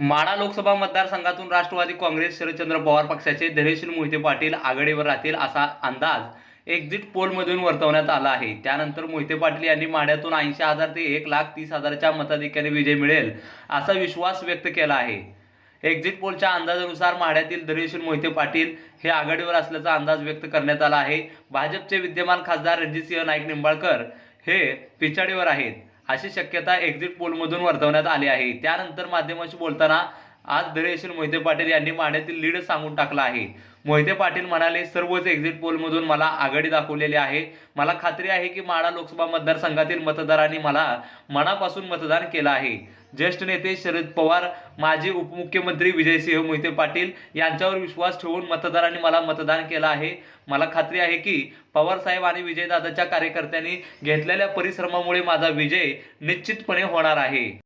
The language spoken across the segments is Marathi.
माढा लोकसभा मतदारसंघातून राष्ट्रवादी काँग्रेस शरदचंद्र पवार पक्षाचे धैर्यशील मोहिते पाटील आघाडीवर राहतील असा अंदाज एक्झिट पोलमधून वर्तवण्यात आला आहे. त्यानंतर मोहिते पाटील यांनी माढ्यातून ऐंशी हजार ते एक लाख तीस हजारच्या मताधिक्याने विजय मिळेल असा विश्वास व्यक्त केला आहे. एक्झिट पोलच्या अंदाजानुसार माढ्यातील धैर्यशील मोहिते पाटील हे आघाडीवर असल्याचा अंदाज व्यक्त करण्यात आला आहे. भाजपचे विद्यमान खासदार रणजितसिंह नाईक निंबाळकर हे पिछाडीवर आहेत. अशी शक्यता एक्झिट पोलमधून वर्तवण्यात आली आहे. त्यानंतर माध्यमांशी बोलताना आज धैर्यशील मोहिते पाटील यांनी माढ्यातील लीड सांगून टाकला आहे. मोहिते पाटील म्हणाले सर्वच एक्झिट पोलमधून मला आघाडी दाखवलेली आहे. मला खात्री आहे की माळा लोकसभा मतदारसंघातील मतदारांनी मला मनापासून मतदान केलं आहे. ज्येष्ठ नेते शरद पवार माजी उपमुख्यमंत्री विजयसिंह मोहिते पाटील यांच्यावर विश्वास ठेवून मतदारांनी मला मतदान केलं आहे. मला खात्री आहे की पवारसाहेब आणि विजयदादाच्या कार्यकर्त्यांनी घेतलेल्या परिश्रमामुळे माझा विजय निश्चितपणे होणार आहे.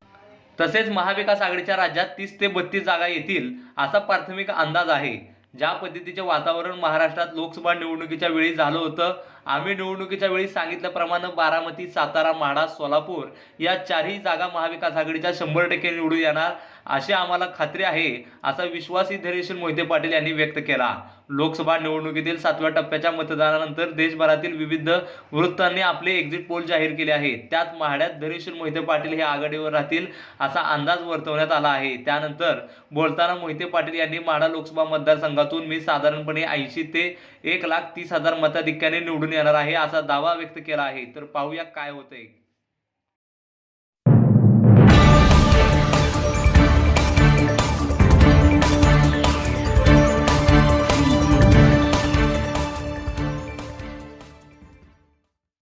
तसेच महाविकास आघाडीच्या राज्यात तीस ते बत्तीस जागा येतील असा प्राथमिक अंदाज आहे. ज्या पद्धतीचे वातावरण महाराष्ट्रात लोकसभा निवडणुकीच्या वेळी झालं होतं आम्ही निवडणुकीच्या वेळी सांगितल्याप्रमाणे बारामती सातारा माढा सोलापूर या चारही जागा महाविकास आघाडीच्या शंभर टक्के निवडून येणार अशी आम्हाला खात्री आहे असा विश्वासही धैर्यशील मोहिते पाटील यांनी व्यक्त केला. लोकसभा निवडणुकीतील सातव्या टप्प्याच्या मतदानानंतर देशभरातील विविध वृत्तांनी आपले एक्झिट पोल जाहीर केले आहेत. त्यात महाड्यात धैर्यशील मोहिते पाटील हे आघाडीवर राहतील असा अंदाज वर्तवण्यात आला आहे. त्यानंतर बोलताना मोहिते पाटील यांनी माढा लोकसभा मतदारसंघातून मी साधारणपणे ऐंशी ते एक लाख तीस हजार मताधिक्याने निवडून येणार आहे असा दावा व्यक्त केला आहे. तर पाहूया काय होतंय.